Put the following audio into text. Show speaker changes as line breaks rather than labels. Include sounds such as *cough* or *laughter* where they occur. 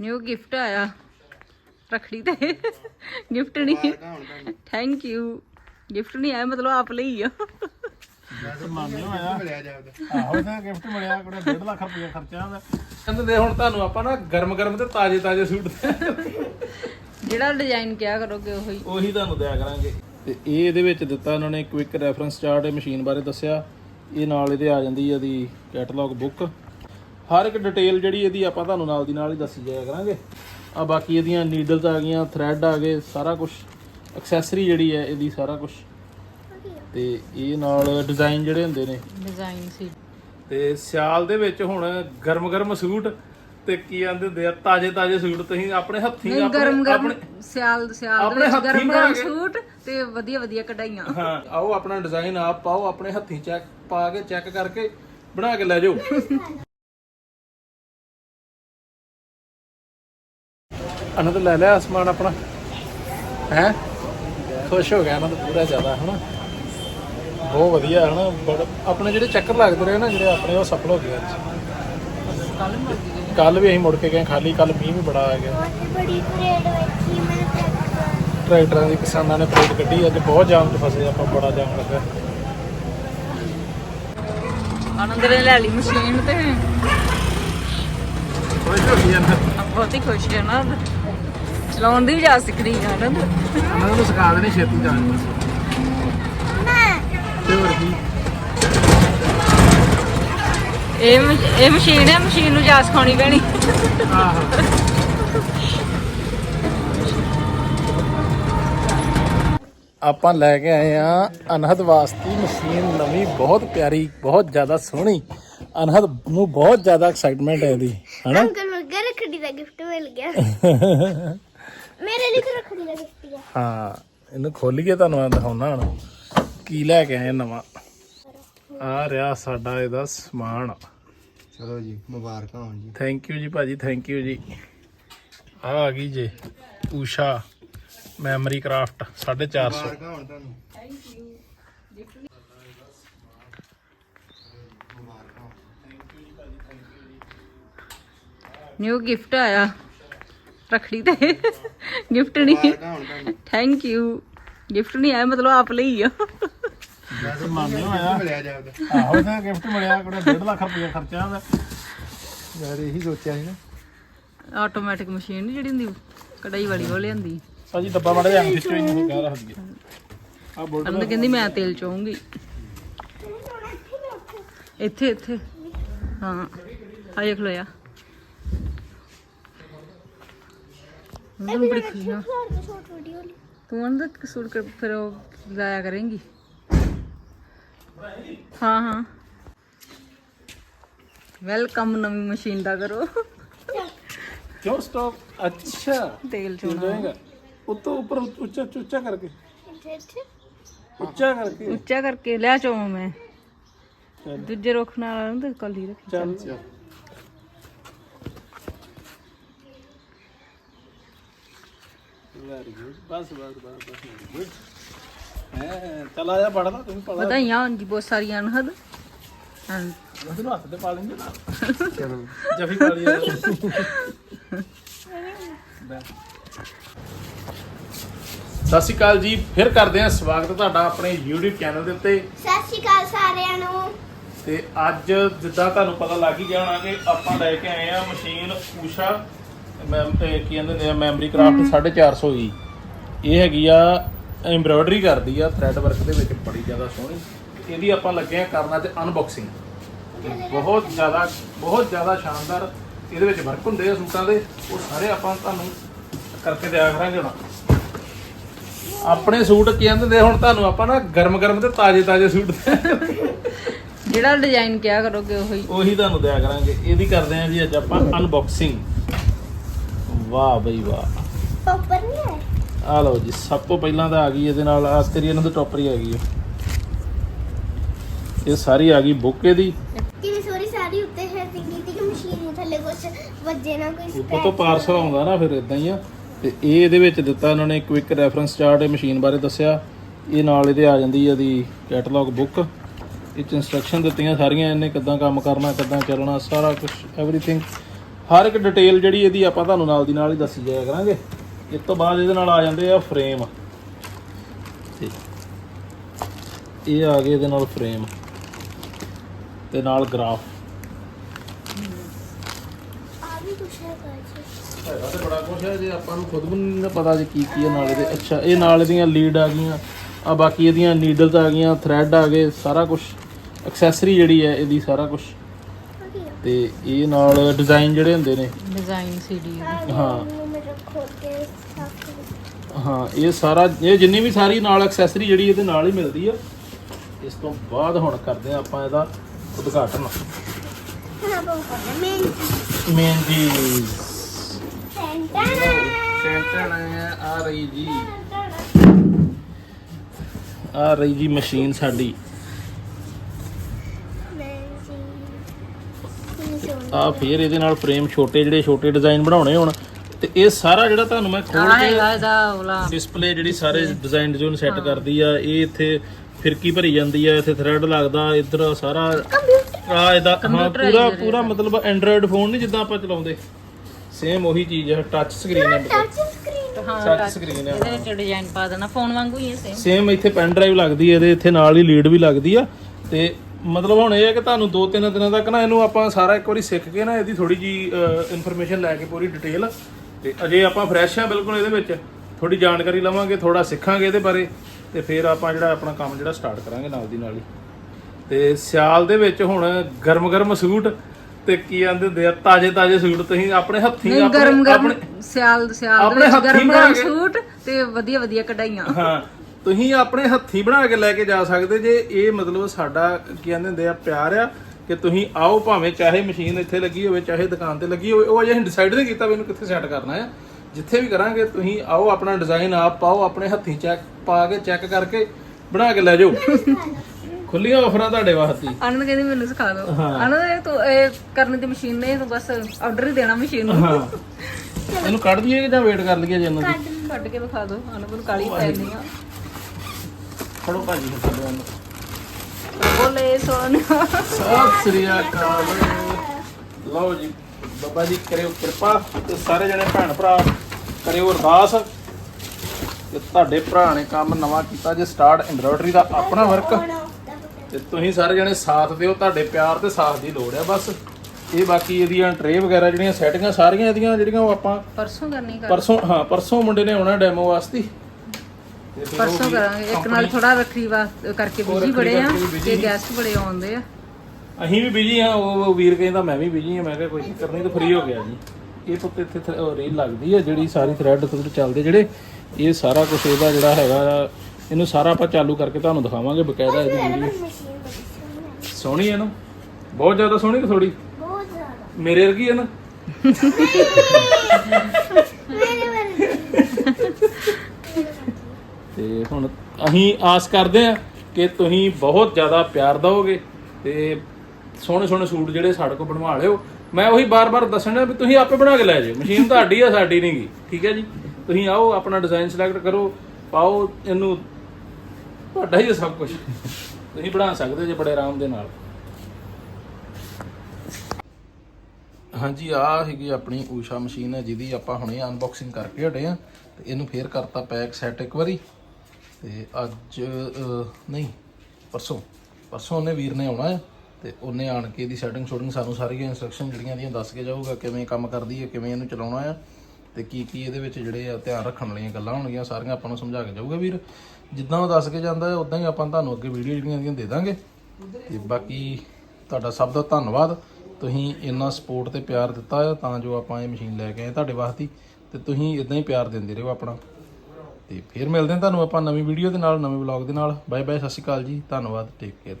New gift ਆਇਆ। ਰਖੜੀ ਤੇ। Gift ਨਹੀਂ। ਥੈਂਕ ਯੂ ਗਿਫਟ ਨਹੀਂ ਆਇਆ ਮਤਲਬ ਆਪ ਲਈ ਆ।
ਮਾਮੇ ਹੋਇਆ ਆਹੋ ਤੇ ਗਿਫਟ ਮਿਲਿਆ ਕੋਲੇ 1.5 ਲੱਖ ਰੁਪਏ ਖਰਚਾ ਹੁੰਦਾ ਕਹਿੰਦੇ ਦੇ ਹੁਣ ਤੁਹਾਨੂੰ ਆਪਾਂ ਨਾ ਗਰਮ ਗਰਮ ਤੇ ਤਾਜ਼ੇ ਤਾਜ਼ੇ ਸੂਟ
ਜਿਹੜਾ ਡਿਜ਼ਾਈਨ ਕਿਹਾ ਕਰੋਗੇ ਉਹੀ।
ਉਹੀ ਤੁਹਾਨੂੰ ਦਿਆ ਕਰਾਂਗੇ। ਤੇ ਇਹ ਇਹਦੇ ਵਿੱਚ ਦਿੱਤਾ ਇਹਨਾਂ ਨੇ ਕੁਇਕ ਰੈਫਰੈਂਸ ਚਾਰਟ ਇਹ ਮਸ਼ੀਨ ਬਾਰੇ ਦੱਸਿਆ। ਇਹ ਨਾਲ ਇਹਦੇ ਆ ਜਾਂਦੀ ਹੈ ਇਹਦੀ ਕੈਟਲੌਗ ਬੁੱਕ ਹਰ ਇੱਕ ਡਿਟੇਲ ਜਿਹੜੀ ਇਹਦੀ ਆਪਾਂ ਤੁਹਾਨੂੰ ਨਾਲ ਦੀ ਨਾਲ ਹੀ ਦੱਸੀ ਜਾਇਆ ਕਰਾਂਗੇ। ਆ ਬਾਕੀ ਇਹਦੀਆਂ ਨੀਡਲਸ ਆ ਗਈਆਂ ਥ੍ਰੈਡ ਆ ਗਏ ਸਾਰਾ ਕੁਝ ਐਕਸੈਸਰੀ ਜਿਹੜੀ ਹੈ ਇਹਦੀ ਸਾਰਾ ਕੁਝ ਤੇ ਇਹ ਨਾਲ ਡਿਜ਼ਾਈਨ ਜਿਹੜੇ ਹੁੰਦੇ ਨੇ।
ਡਿਜ਼ਾਈਨ ਸੀ।
ਤੇ ਸਿਆਲ ਦੇ ਵਿੱਚ ਹੁਣ ਗਰਮ ਗਰਮ ਸੂਟ ਤੇ ਕੀ ਆਂਦੇ ਹੁੰਦੇ ਆ ਤਾਜ਼ੇ ਤਾਜ਼ੇ ਸੂਟ ਤੁਸੀਂ ਆਪਣੇ ਹੱਥੀਂ ਆਪਣੇ
ਸਿਆਲ ਸਿਆਲ ਦੇ
ਆਪਣੇ
ਵਿੱਚ
ਹੱਥੀਂ
ਗਰਮ
ਬਣਾ
ਗਰਮ
ਕੇ।
ਸੂਟ ਤੇ ਵਧੀਆ ਵਧੀਆ ਕਢਾਈਆਂ।
ਹਾਂ ਆਓ ਆਪਣਾ ਡਿਜ਼ਾਈਨ ਆਪ ਪਾਓ ਆਪਣੇ ਹੱਥੀਂ ਚੈੱਕ ਪਾ ਕੇ ਚੈੱਕ ਕਰਕੇ ਬਣਾ ਕੇ ਲੈ ਜਾਓ। ਅਨੰਦ ਲੈ ਲਿਆ ਸਮਾਨ ਆਪਣਾ। ਹੈ? ਖੁਸ਼ ਹੋ ਗਿਆ ਅਨੰਦ ਪੂਰਾ ਜ਼ਿਆਦਾ ਹਨਾ? ਬਹੁਤ ਵਧੀਆ ਹਨਾ? ਬੜ ਆਪਣੇ ਜਿਹੜੇ ਚੱਕਰ ਲੱਗਦੇ ਰਹੇ ਨਾ ਜਿਹੜੇ ਆਪਣੇ ਉਹ ਸਫਲ ਹੋ ਗਏ ਅੱਜ।
ਕੱਲ
ਵੀ ਅਸੀਂ ਮੁੜ ਕੇ ਗਏ ਖਾਲੀ ਕੱਲ ਮੀਂਹ ਵੀ ਬੜਾ ਆ ਗਿਆ।
ਬੜੀ ਪਰੇਡ ਵੇਖੀ ਮੈਂ ਟਰੈਕਟਰ
ਦੀ ਕਿਸਾਨਾਂ ਨੇ ਪਰੇਡ ਕੱਢੀ ਅੱਜ ਬਹੁਤ ਜਾਮ 'ਚ ਫਸੇ ਆਪਾਂ ਬੜਾ ਜਾਮ ਲੱਗਾ।
ਆਨੰਦ ਨੇ ਲੈ ਲਈ ਮਸ਼ੀਨ ਤੇ।
ਖੁਸ਼ ਹੋ ਗਈ ਅਨੰਦ
ਬਹੁਤ ਹੀ ਖੁਸ਼ ਹੈ ਨਾ। ਚਲਾਉਣ ਦੀ ਵੀ ਜਾ ਸਿੱਖ ਰਹੀ ਹੈ ਆਨੰਦ
ਅਨੰਦ ਨੂੰ ਸਿਖਾ ਦੇਣੀ ਛੇਤੀ ਜਾਣ
ਮੈਂ
ਤੇ ਹੋਰ ਕੀ?
ਇਹ ਮਸ਼- ਇਹ ਮਸ਼ੀਨ ਹੈ ਮਸ਼ੀਨ ਨੂੰ ਜਾ ਸਿਖਾਉਣੀ ਪੈਣੀ।
ਆਹੋ। ਆਪਾਂ ਲੈ ਕੇ ਆਏ ਆ ਅਨਹਦ ਵਾਸਤੇ ਮਸ਼ੀਨ ਨਵੀਂ ਬਹੁਤ ਪਿਆਰੀ ਬਹੁਤ ਜ਼ਿਆਦਾ ਸੋਹਣੀ। ਅਨਹਦ ਨੂੰ ਬਹੁਤ ਜ਼ਿਆਦਾ ਐਕਸਾਈਟਮੈਂਟ ਹੈ ਇਹਦੀ ਹਨਾ
ਅੰਕਲ ਨੂੰ ਰੱਖੜੀ ਦਾ ਗਿਫਟ ਮਿਲ ਗਿਆ। *laughs* ਮੇਰੇ ਲਈ ਤਾਂ ਰੱਖੜੀ ਦਾ ਗਿਫਟ ਹੈ
ਹਾਂ ਇਹਨੂੰ ਖੋਲੀਏ ਤੁਹਾਨੂੰ ਮੈਂ ਦਿਖਾਉਣਾ ਹੁਣ। ਕੀ ਲੈ ਕੇ ਆਏ ਨਵਾਂ? ਆ ਰਿਹਾ ਸਾਡਾ ਇਹਦਾ ਸਮਾਨ।
ਚਲੋ ਜੀ ਮੁਬਾਰਕਾਂ ਹੋਣ ਜੀ।
ਥੈਂਕ ਯੂ ਜੀ ਭਾਜੀ ਥੈਂਕ ਯੂ ਜੀ। ਆ ਆ ਗਈ ਜੇ ਊਸ਼ਾ ਮੈਮਰੀ ਕਰਾਫਟ 450
ਮੁਬਾਰਕਾਂ ਹੋਣ ਤੁਹਾਨੂੰ।
ਨਿਊ ਗਿਫਟ ਆਇਆ। ਰਖੜੀ ਤੇ। ਗਿਫਟ ਨਹੀਂ। ਥੈਂਕ ਯੂ ਗਿਫਟ ਨਹੀਂ ਆਇਆ ਮਤਲਬ ਆਪ ਲਈ ਆ।
ਮਾਮੇ ਹੋਇਆ।
ਮਿਲਿਆ ਜਾਵਦਾ
ਆਹੋ ਤੇ ਗਿਫਟ ਮਿਲਿਆ ਕੋਲੇ 1.5 ਲੱਖ ਰੁਪਏ ਖਰਚਾ ਹੁੰਦਾ
ਯਾਰ ਇਹੀ ਸੋਚਿਆ ਸੀ ਨਾ।
ਆਟੋਮੈਟਿਕ ਮਸ਼ੀਨ ਨੀ ਜਿਹੜੀ ਹੁੰਦੀ ਕਢਾਈ ਵਾਲੀ ਉਹ ਲਿਆਂਦੀ।
ਭਾਜੀ ਡੱਬਾ ਮਾੜਾ ਜਿਹਾ ਖਿੱਚੋ ਇਹਨੂੰ ਕਹਿ ਰੱਖ ਦਈਏ। ਆ ਬੋਲਡ
ਅਨੰਦ ਕਹਿੰਦੀ ਮੈਂ ਤੇਲ ਚਾਹੂੰਗੀ ਇੱਥੇ ਇੱਥੇ। ਹਾਂ। ਉਹ ਬੜੀ
ਫਲੋਰ ਦੀ
ਤੂੰ ਸੂਟ ਕਰ ਫਿਰ ਉਹ ਲਾਇਆ ਕਰੇਂਗੀ। ਹਾਂ ਹਾਂ। ਵੈਲਕਮ ਨਵੀਂ ਮਸ਼ੀਨ ਦਾ ਕਰੋ।
ਕਿਉਂ ਸਟਾਪ ਅੱਛਾ।
ਤੇਲ
ਚੁਣ। ਉੱਤੋਂ ਉੱਪਰ ਉੱਚਾ ਉੱਚਾ ਕਰਕੇ।
ਇੱਥੇ ਇੱਥੇ।
ਉੱਚਾ ਕਰਕੇ।
ਉੱਚਾ ਕਰਕੇ ਲੈ ਚਾਵਾਂ ਮੈਂ। ਦੂਜੇ ਰੁੱਖ ਨਾਲ ਉਹਨੂੰ ਤੇ ਕਲੀ ਰੱਖੀ।
ਚੱਲ। ਵੈਰੀ ਗੁੱਡ ਬਸ ਬਸ ਬਸ ਬਸ ਗੁੱਡ ਹੈ ਚਲ ਆ ਜਾ ਪੜ ਲਾ ਤੂੰ ਪੜਾ
ਵਧਾਈਆਂ ਹੋਣ ਜੀ ਬਹੁਤ ਸਾਰੀਆਂ ਅਨਹਦ ਹਾਂ।
ਉਹਨੂੰ ਹੱਥ ਤੇ ਪਾ ਲੈਂਦੇ ਨਾ। ਚਲੋ। ਜਫੀ ਪਾ ਲਈ ਸਤਿ ਸ਼੍ਰੀ ਅਕਾਲ ਜੀ ਫਿਰ ਕਰਦੇ ਹਾਂ ਸਵਾਗਤ ਤੁਹਾਡਾ ਆਪਣੇ YouTube ਚੈਨਲ ਦੇ ਉੱਤੇ।
ਸਤਿ ਸ਼੍ਰੀ ਅਕਾਲ ਸਾਰਿਆਂ ਨੂੰ।
ਤੇ ਅੱਜ ਜਿੱਦਾਂ ਤੁਹਾਨੂੰ ਪਤਾ ਲੱਗ ਹੀ ਗਿਆ ਹੋਣਾ ਕਿ ਆਪਾਂ ਲੈ ਕੇ ਆਏ ਆ ਮਸ਼ੀਨ ਊਸ਼ਾ ਮੈਮ ਇਹ ਕੀ ਕਹਿੰਦੇ ਨੇ ਮੈਮਰੀ ਕਰਾਫਟ 450 ਹੀ ਇਹ ਹੈਗੀ ਆ ਐਮਬ੍ਰੋਇਡਰੀ ਕਰਦੀ ਆ ਥ੍ਰੈਡ ਵਰਕ ਦੇ ਵਿੱਚ ਬੜੀ ਜ਼ਿਆਦਾ ਸੋਹਣੀ। ਇਹਦੀ ਆਪਾਂ ਲੱਗੇ ਆ ਕਰਨਾ ਤੇ ਅਨਬਾਕਸਿੰਗ ਬਹੁਤ ਜ਼ਿਆਦਾ ਬਹੁਤ ਜ਼ਿਆਦਾ ਸ਼ਾਨਦਾਰ ਇਹਦੇ ਵਿੱਚ ਵਰਕ ਹੁੰਦੇ ਆ ਸੂਟਾਂ ਦੇ। ਉਹ ਸਾਰੇ ਆਪਾਂ ਤੁਹਾਨੂੰ ਕਰਕੇ ਦਿਆ ਕਰਾਂਗੇ ਹੁਣ। ਆਪਣੇ ਸੂਟ ਕਹਿੰਦੇ ਨੇ ਹੁਣ ਤੁਹਾਨੂੰ ਆਪਾਂ ਨਾ ਗਰਮ ਗਰਮ ਤੇ ਤਾਜ਼ੇ ਤਾਜ਼ੇ ਸੂਟ
ਜਿਹੜਾ ਡਿਜ਼ਾਈਨ ਕਿਹਾ ਕਰੋਗੇ ਉਹੀ?
ਉਹੀ ਤੁਹਾਨੂੰ ਦਿਆ ਕਰਾਂਗੇ। ਇਹਦੀ ਕਰਦੇ ਆਂ ਜੀ ਅੱਜ ਆਪਾਂ ਅਨਬਾਕਸਿੰਗ ਵਾਹ ਬਈ ਵਾਹ।
ਪੋਪਰ ਨਹੀਂ ਹੈ?
ਆ ਲਓ ਜੀ ਸਭ ਤੋਂ ਪਹਿਲਾਂ ਤਾਂ ਆ ਗਈ ਇਹਦੇ ਨਾਲ ਆ ਤੇਰੀ ਇਹਨਾਂ ਦੀ ਟੋਪਰੀ ਆ ਗਈ ਹੈ। ਇਹ ਸਾਰੀ ਆ ਗਈ ਬੁੱਕ ਇਹਦੀ
ਕਿਵੇਂ ਸੋਰੀ ਸਾਰੀ ਉੱਤੇ ਹੈ ਤੀ ਕਿ ਮਸ਼ੀਨ ਨੂੰ ਥੱਲੇ ਕੁਝ ਵੱਜੇ ਨਾ ਕੋਈ
ਉੱਪਰ ਤੋਂ ਪਾਰਸਲ ਆਉਂਦਾ ਨਾ ਫਿਰ ਇਦਾਂ ਹੀ ਆ। ਤੇ ਇਹ ਇਹਦੇ ਵਿੱਚ ਦਿੱਤਾ ਇਹਨਾਂ ਨੇ ਕੁਇਕ ਰੈਫਰੈਂਸ ਚਾਰਟ ਇਹ ਮਸ਼ੀਨ ਬਾਰੇ ਦੱਸਿਆ। ਇਹ ਨਾਲ ਇਹਦੇ ਆ ਜਾਂਦੀ ਹੈ ਇਹਦੀ ਕੈਟਲੌਗ ਬੁੱਕ ਇਹ ਚ ਇਨਸਟਰਕਸ਼ਨ ਦਿੱਤੀਆਂ ਸਾਰੀਆਂ ਇਹਨੇ ਕਿੱਦਾਂ ਕੰਮ ਕਰਨਾ ਕਿੱਦਾਂ ਚੱਲਣਾ ਸਾਰਾ ਕੁਝ ਐਵਰੀਥਿੰਗ ਹਰ ਇੱਕ ਡਿਟੇਲ ਜਿਹੜੀ ਇਹਦੀ ਆਪਾਂ ਤੁਹਾਨੂੰ ਨਾਲ ਦੀ ਨਾਲ ਹੀ ਦੱਸੀ ਜਾਇਆ ਕਰਾਂਗੇ। ਇਸ ਤੋਂ ਬਾਅਦ ਇਹਦੇ ਨਾਲ ਆ ਜਾਂਦੇ ਆ ਫਰੇਮ ਤੇ ਇਹ ਆ ਗਏ ਇਹਦੇ ਨਾਲ ਫਰੇਮ ਤੇ ਨਾਲ ਗ੍ਰਾਫ
ਆ ਵੀ ਕੁਛ ਹੈ ਕਾਜੀ
ਹੈਗਾ ਤੇ ਬੜਾ ਕੁਝ ਹੈ ਜੇ ਆਪਾਂ ਨੂੰ ਖੁਦ ਵੀ ਨਹੀਂ ਪਤਾ ਜੀ ਕੀ ਕੀ ਹੈ ਨਾਲ ਇਹਦੇ। ਅੱਛਾ ਇਹ ਨਾਲ ਇਹਦੀਆਂ ਲੀਡ ਆ ਗਈਆਂ। ਆ ਬਾਕੀ ਇਹਦੀਆਂ ਨੀਡਲਸ ਆ ਗਈਆਂ ਥ੍ਰੈਡ ਆ ਗਏ ਸਾਰਾ ਕੁਝ ਐਕਸੈਸਰੀ ਜਿਹੜੀ ਹੈ ਇਹਦੀ ਸਾਰਾ ਕੁਝ ਤੇ ਇਹ ਨਾਲ ਡਿਜ਼ਾਈਨ ਜਿਹੜੇ ਹੁੰਦੇ ਨੇ
ਡਿਜ਼ਾਈਨ ਸੀਡੀ
ਹਾਂ। ਹਾਂ। ਇਹ ਸਾਰਾ ਇਹ ਜਿੰਨੀ ਵੀ ਸਾਰੀ ਨਾਲ ਐਕਸੈਸਰੀ ਜਿਹੜੀ ਇਹਦੇ ਨਾਲ ਹੀ ਮਿਲਦੀ ਆ ਇਸ ਤੋਂ ਬਾਅਦ ਹੁਣ ਕਰਦੇ ਆ ਆਪਾਂ ਇਹਦਾ ਉਦਘਾਟਨ।
ਹਾਂ ਬਹੁਤ ਮੈਂ
ਮੇਨ ਜੀ।
ਸੈਂਟਾ
ਟੈਂਟਨ ਆ ਰਹੀ ਜੀ। ਆ ਰਹੀ ਜੀ ਮਸ਼ੀਨ ਸਾਡੀ
ਮੈਂ ਜੀ
ਆ ਫੇਰ ਇਹਦੇ ਨਾਲ ਫਰੇਮ ਛੋਟੇ ਜਿਹੜੇ ਛੋਟੇ ਡਿਜ਼ਾਈਨ ਬਣਾਉਣੇ ਹੋਣ ਤੇ ਇਹ ਸਾਰਾ ਜਿਹੜਾ ਤੁਹਾਨੂੰ ਮੈਂ ਖੋਲ ਕੇ ਡਿਸਪਲੇ ਜਿਹੜੀ ਸਾਰੇ ਡਿਜ਼ਾਈਨ ਜੋ ਸੈੱਟ ਕਰਦੀ ਆ ਇਹ ਇੱਥੇ ਫਿਰਕੀ ਭਰੀ ਜਾਂਦੀ ਆ ਇੱਥੇ ਥ੍ਰੈਡ ਲੱਗਦਾ ਇੱਧਰ ਸਾਰਾ ਆ ਇਹਦਾ ਹਾਂ ਪੂਰਾ ਪੂਰਾ ਮਤਲਬ ਐਂਡਰੋਇਡ ਫੋਨ ਨਹੀਂ ਜਿੱਦਾਂ ਆਪਾਂ ਚਲਾਉਂਦੇ। ਸੇਮ ਉਹੀ ਚੀਜ਼ ਹੈ ਟੱਚ ਸਕਰੀਨ ਹੈ
ਟੱਚ ਸਕਰੀਨ
ਹਾਂ
ਟੱਚ ਸਕਰੀਨ ਹੈ
ਇਹਦੇ ਵਿੱਚ ਡਿਜ਼ਾਈਨ ਪਾ ਦੇਣਾ ਫੋਨ ਵਾਂਗੂ ਹੀ ਹੈ ਸੇਮ
ਸੇਮ ਇੱਥੇ ਪੈਨ ਡਰਾਈਵ ਲੱਗਦੀ ਹੈ ਇਹਦੇ ਇੱਥੇ ਨਾਲ ਹੀ ਲੀਡ ਵੀ ਲੱਗਦੀ ਆ ਤੇ ਮਤਲਬ ਹੁਣ ਇਹ ਹੈ ਕਿ ਤੁਹਾਨੂੰ ਦੋ ਤਿੰਨ ਦਿਨਾਂ ਤੱਕ ਨਾ ਇਹਨੂੰ ਆਪਾਂ ਸਾਰਾ ਇੱਕ ਵਾਰੀ ਸਿੱਖ ਕੇ ਨਾ ਇਹਦੀ ਥੋੜੀ ਜੀ ਇਨਫੋਰਮੇਸ਼ਨ ਲੈ ਕੇ ਪੂਰੀ ਡਿਟੇਲ ਤੇ ਅਜੇ ਆਪਾਂ ਫਰੈਸ਼ ਆ ਬਿਲਕੁਲ ਇਹਦੇ ਵਿੱਚ। ਥੋੜੀ ਜਾਣਕਾਰੀ ਲਵਾਂਗੇ ਥੋੜਾ ਸਿੱਖਾਂਗੇ ਇਹਦੇ ਬਾਰੇ। ਤੇ ਫਿਰ ਆਪਾਂ ਜਿਹੜਾ ਆਪਣਾ ਕੰਮ ਜਿਹੜਾ ਸਟਾਰਟ ਕਰਾਂਗੇ ਨਾਲ ਦੀ ਨਾਲ ਹੀ। ਤੇ ਸਿਆਲ ਦੇ ਵਿੱਚ ਹੁਣ ਗਰਮ ਗਰਮ ਸੂਟ ਤੇ ਕੀ ਆਂਦੇ ਹੁੰਦੇ ਆ ਤਾਜ਼ੇ ਤਾਜ਼ੇ ਸੂਟ ਤੁਸੀਂ ਆਪਣੇ ਹੱਥੀਂ ਆਪਣੇ-
ਸਿਆਲ ਸਿਆਲ ਦੇ ਵਿੱਚ
ਹੱਥੀਂ
ਗਰਮ
ਬਣਾ
ਗਰਮ
ਕੇ-
ਸੂਟ ਤੇ ਵਧੀਆ ਵਧੀਆ ਕਢਾਈਆਂ।
ਹਾਂ ਤੁਸੀਂ ਆਪਣੇ ਹੱਥੀਂ ਬਣਾ ਕੇ ਲੈ ਕੇ ਜਾ ਸਕਦੇ ਜੇ ਇਹ ਮਤਲਬ ਸਾਡਾ ਕੀ ਕਹਿੰਦੇ ਹੁੰਦੇ ਆ ਪਿਆਰ ਆ ਕਿ ਤੁਸੀਂ ਆਓ ਭਾਵੇਂ ਚਾਹੇ ਮਸ਼ੀਨ ਇੱਥੇ ਲੱਗੀ ਹੋਵੇ ਚਾਹੇ ਦੁਕਾਨ ਤੇ ਲੱਗੀ ਹੋਵੇ ਉਹ ਅਜੇ ਅਸੀਂ ਡਿਸਾਈਡ ਨਹੀਂ ਕੀਤਾ ਵੀ ਇਹਨੂੰ ਕਿੱਥੇ ਸੈੱਟ ਕਰਨਾ ਆ। ਜਿੱਥੇ ਵੀ ਕਰਾਂਗੇ ਤੁਸੀਂ ਆਓ ਆਪਣਾ ਡਿਜ਼ਾਈਨ ਆਪ ਪਾਓ ਆਪਣੇ ਹੱਥੀਂ ਚੈੱਕ ਪਾ ਕੇ ਚੈੱਕ ਕਰਕੇ ਬਣਾ ਕੇ ਲੈ ਜਾਓ। ਖੁੱਲੀਆਂ ਆਫਰਾਂ ਤੁਹਾਡੇ ਵਾਸਤੇ।
ਆਨੰਦ ਕਹਿੰਦੀ ਮੈਨੂੰ ਸਿਖਾ ਦਿਓ। ਆਨੰਦ ਇਹ ਤੂੰ ਇਹ ਕਰਨ ਦੀ ਮਸ਼ੀਨ ਨੇ ਤੂੰ ਬਸ ਆਰਡਰ ਹੀ ਦੇਣਾ ਮਸ਼ੀਨ ਨੂੰ।
ਹਾਂ। ਇਹਨੂੰ ਕੱਢ ਦਈਏ ਜਾਂ ਵੇਟ ਕਰ ਲਈਏ ਜੇ ਇਹਨਾਂ ਦੀ?
ਕੱਢ ਕੇ ਵਿਖਾ ਦਿਓ। ਆਨੰਦ ਨੂੰ ਕਾਲੀ ਪੈ ਜਾਂਦੀ ਆ।
ਫੜੋ ਭਾਜੀ ਹੱਥ ਨੂੰ
ਬੋਲੇ ਸੋਨਿਆ
ਸਤਿ ਸ੍ਰੀ ਅਕਾਲ। ਲਓ ਜੀ ਬਾਬਾ ਜੀ ਕਰਿਓ ਕਿਰਪਾ ਤੇ ਸਾਰੇ ਜਣੇ ਭੈਣ ਭਰਾ ਕਰਿਓ ਅਰਦਾਸ। ਕਿ ਤੁਹਾਡੇ ਭਰਾ ਨੇ ਕੰਮ ਨਵਾਂ ਕੀਤਾ ਜੇ ਸਟਾਰਟ ਐਮਬ੍ਰੋਇਡਰੀ ਦਾ ਆਪਣਾ ਵਰਕ। ਤੇ ਤੁਸੀਂ ਸਾਰੇ ਜਣੇ ਸਾਥ ਦਿਓ ਤੁਹਾਡੇ ਪਿਆਰ ਤੇ ਸਾਥ ਦੀ ਲੋੜ ਆ ਬਸ। ਇਹ ਬਾਕੀ ਇਹਦੀਆਂ ਟਰੇ ਵਗੈਰਾ ਜਿਹੜੀਆਂ ਸੈਟਿੰਗਾਂ ਸਾਰੀਆਂ ਇਹਦੀਆਂ ਜਿਹੜੀਆਂ ਉਹ ਆਪਾਂ
ਪਰਸੋਂ ਕਰਨੀ ਕਰ
ਪਰਸੋਂ ਹਾਂ ਪਰਸੋਂ ਮੁੰਡੇ ਨੇ ਆਉਣਾ ਡੈਮੋ ਵਾਸਤੇ। ਤੇ
ਪਰਸੋਂ ਕਰਾਂਗੇ। ਇੱਕ ਨਾਲ ਥੋੜਾ ਰੱਖੜੀ ਵਾਸਤੇ ਕਰਕੇ ਬਿਜ਼ੀ ਬੜੇ ਆ ਤੇ। ਗੈਸਟ ਬੜੇ ਆਉਂਦੇ ਆ।
ਅਸੀਂ ਵੀ ਬਿਜ਼ੀ ਹਾਂ ਉਹ ਵੀਰ ਕਹਿੰਦਾ ਮੈਂ ਵੀ ਬਿਜ਼ੀ ਹਾਂ ਮੈਂ ਕਿਹਾ ਕੋਈ ਚੱਕਰ ਨਹੀਂ ਤਾਂ ਫ੍ਰੀ ਹੋ ਗਿਆ ਜੀ। ਇਹ ਪੁੱਤ ਇੱਥੇ ਰੀਲ ਲੱਗਦੀ ਹੈ ਜਿਹੜੀ ਸਾਰੀ ਥ੍ਰੈਡ ਥ੍ਰੈਡ ਚੱਲਦੇ ਜਿਹੜੇ ਇਹ ਸਾਰਾ ਕੁਝ ਇਹਦਾ ਜਿਹੜਾ ਹੈਗਾ ਆ, ਇਹਨੂੰ ਸਾਰਾ ਆਪਾਂ ਚਾਲੂ ਕਰਕੇ ਤੁਹਾਨੂੰ ਦਿਖਾਵਾਂਗੇ ਬਕਾਇਦਾ ਇਹਦੀ ਵੀਡੀਓ
ਸੋਹਣੀ ਹੈ
ਸੋਹਣੀ ਹੈ ਨਾ ਬਹੁਤ ਜ਼ਿਆਦਾ ਸੋਹਣੀ ਕਿ ਥੋੜੀ
ਬਹੁਤ ਜ਼ਿਆਦਾ।
ਮੇਰੇ ਵਰਗੀ ਹੈ ਨਾ
ਮੇਰੇ ਵਾਲੀ
ਤੇ ਹੁਣ ਅਸੀਂ ਆਸ ਕਰਦੇ ਹਾਂ ਕਿ ਤੁਸੀਂ ਬਹੁਤ ਜ਼ਿਆਦਾ ਪਿਆਰ ਦਿਓਗੇ ਤੇ ਸੋਹਣੇ ਸੋਹਣੇ ਸੂਟ ਜਿਹੜੇ ਸਾਡੇ ਕੋਲ ਬਣਵਾ ਲਿਓ। ਮੈਂ ਉਹੀ ਬਾਰ-ਬਾਰ ਦੱਸਣਾ ਵੀ ਤੁਸੀਂ ਆਪੇ ਬਣਾ ਕੇ ਲੈ ਜਾਓ ਮਸ਼ੀਨ ਤੁਹਾਡੀ ਆ, ਸਾਡੀ ਨਹੀਂ ਗੀ। ਠੀਕ ਹੈ ਜੀ? ਤੁਸੀਂ ਆਓ, ਆਪਣਾ ਡਿਜ਼ਾਈਨ ਸਿਲੈਕਟ ਕਰੋ, ਪਾਓ, ਇਹਨੂੰ ਤੁਹਾਡਾ ਹੀ ਹੈ ਸਭ ਕੁਝ ਤੁਸੀਂ ਬਣਾ ਸਕਦੇ ਜੇ ਬੜੇ ਆਰਾਮ ਦੇ ਨਾਲ। ਹਾਂਜੀ ਆ ਹੈਗੀ ਆਪਣੀ ਊਸ਼ਾ ਮਸ਼ੀਨ ਹੈ ਜਿਹਦੀ ਆਪਾਂ ਹੁਣੇ ਅਨਬਾਕਸਿੰਗ ਕਰਕੇ ਹਟੇ ਆ ਤੇ ਇਹਨੂੰ ਫੇਰ ਕਰਤਾ ਪੈਕ ਸੈੱਟ ਇੱਕ ਵਾਰੀ। ਤੇ ਅੱਜ ਨਹੀਂ, ਪਰਸੋਂ। ਪਰਸੋਂ ਉਹਨੇ ਵੀਰ ਨੇ ਆਉਣਾ ਹੈ ਤੇ ਉਹਨੇ ਆਣ ਕੇ ਇਹਦੀ ਸੈਟਿੰਗ ਸ਼ੂਟਿੰਗ ਸਾਨੂੰ ਸਾਰੀਆਂ ਇਨਸਟਰਕਸ਼ਨ ਜਿਹੜੀਆਂ ਦੀਆਂ ਦੱਸ ਕੇ ਜਾਊਗਾ ਕਿਵੇਂ ਕੰਮ ਕਰਦੀ ਹੈ, ਕਿਵੇਂ ਇਹਨੂੰ ਚਲਾਉਣਾ ਆ ਤੇ ਕੀ ਕੀ ਇਹਦੇ ਵਿੱਚ ਜਿਹੜੇ ਆ ਧਿਆਨ ਰੱਖਣ ਵਾਲੀਆਂ ਗੱਲਾਂ ਹੋਣਗੀਆਂ, ਸਾਰੀਆਂ ਆਪਾਂ ਨੂੰ ਸਮਝਾ ਕੇ ਜਾਊਗਾ ਵੀਰ। ਜਿੱਦਾਂ ਉਹ ਦੱਸ ਕੇ ਜਾਂਦਾ ਹੈ ਉਦਾਂ ਹੀ ਆਪਾਂ ਤੁਹਾਨੂੰ ਅੱਗੇ ਵੀਡੀਓ ਜਿਹੜੀਆਂ ਦੀਆਂ ਦੇ ਦਾਂਗੇ। ਤੇ ਬਾਕੀ ਤੁਹਾਡਾ ਸਭ ਦਾ ਧੰਨਵਾਦ। ਤੁਸੀਂ ਇੰਨਾ ਸਪੋਰਟ ਤੇ ਪਿਆਰ ਦਿੱਤਾ ਹੈ, ਤਾਂ ਜੋ ਆਪਾਂ ਇਹ ਮਸ਼ੀਨ ਲੈ ਕੇ ਆਏ ਤੁਹਾਡੇ ਵਾਸਤੇ। ਤੇ ਤੁਸੀਂ ਇਦਾਂ ਹੀ ਪਿਆਰ ਦਿੰਦੇ ਰਹੋ ਆਪਣਾ। ਤੇ ਫਿਰ ਮਿਲਦੇ ਹਾਂ ਤੁਹਾਨੂੰ ਆਪਾਂ ਨਵੀਂ ਵੀਡੀਓ ਦੇ ਨਾਲ, ਨਵੇਂ ਵਲੌਗ ਦੇ ਨਾਲ। ਬਾਏ ਬਾਏ ਸਤਿ ਸ਼੍ਰੀ ਅਕਾਲ ਜੀ। ਧੰਨਵਾਦ ਟੇਕ ਕੇਅਰ